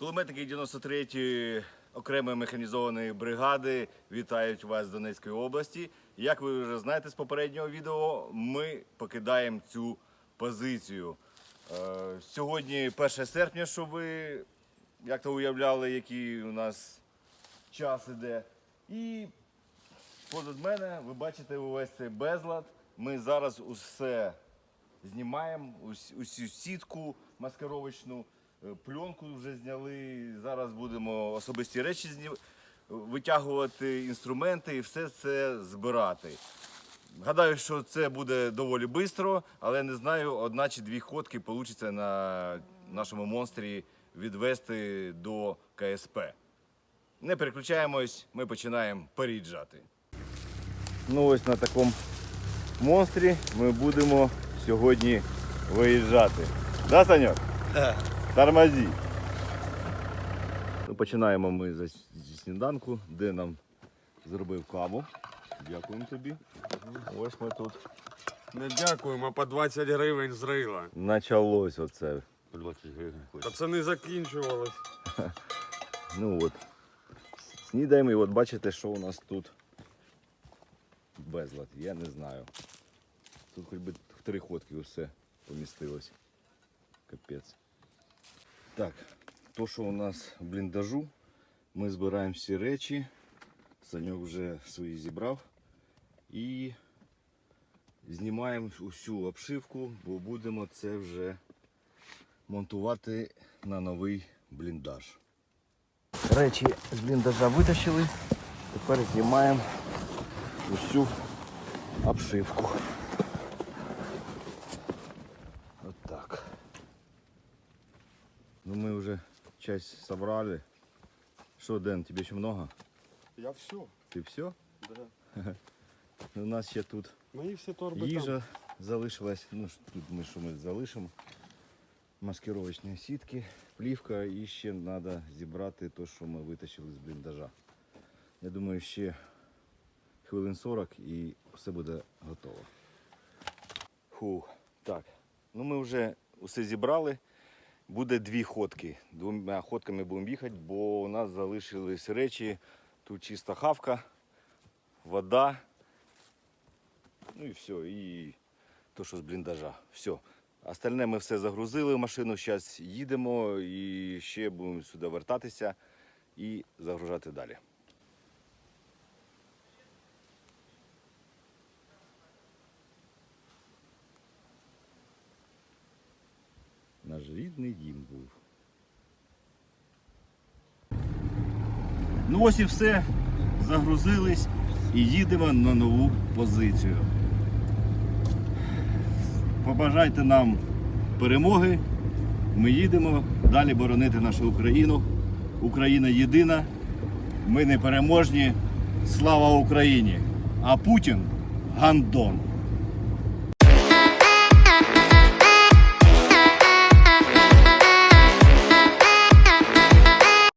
Кулеметники 93-ї окремої механізованої бригади вітають вас з Донецької області. Як ви вже знаєте з попереднього відео, ми покидаємо цю позицію. Е, Сьогодні 1 серпня, щоб ви як то уявляли, який у нас час іде. І позад мене ви бачите увесь цей безлад. Ми зараз усе знімаємо, усю сітку маскировочну, пленку вже зняли. Зараз будемо особисті речі зні... витягувати, інструменти і все це збирати. Гадаю, що це буде доволі швидко, але не знаю, одна чи дві ходки вийде на нашому монстрі відвести до КСП. Не переключаємось, ми починаємо переїжджати. Ну ось на такому монстрі ми будемо сьогодні виїжджати. Да, Саньок? Тормозі. Ну, починаємо ми за- зі сніданку, де нам зробив каву. Дякуємо тобі. Ось ми тут. Не дякуємо, а по 20 гривень зрила. Началось оце. 20 гривень. Та це не закінчувалось. Ну от. Снідаємо і от бачите, що у нас тут безлад. Я не знаю. Тут хоч би в три ходки все помістилось. Капець. Так, то, що у нас в бліндажу, ми збираємо всі речі. Саньок вже свої зібрав. І знімаємо усю обшивку, бо будемо це вже монтувати на новий бліндаж. Речі з бліндажа витащили. Тепер знімаємо усю обшивку. От так. Ну ми вже часть собрали. Що, Ден, тебе ще много? Я все. Ти все? Да. У нас ще тут Мої всі торби там. їжа залишилась. Ну, тут ми що ми залишимо. Маскировочні сітки, плівка і ще треба зібрати те, що ми витащили з бліндажа. Я думаю, ще хвилин 40 і все буде готово. Фух, так. Ну ми вже усе зібрали. Буде дві ходки. Двома ходками будемо їхати, бо у нас залишились речі. Тут чиста хавка, вода. Ну і все, і то, що з бліндажа. Все. Остальне ми все загрузили в машину, зараз їдемо і ще будемо сюди вертатися і загружати далі. Рідний дім був. Ну ось і все. Загрузились і їдемо на нову позицію. Побажайте нам перемоги. Ми їдемо далі боронити нашу Україну. Україна єдина. Ми непереможні. Слава Україні! А Путін гандон.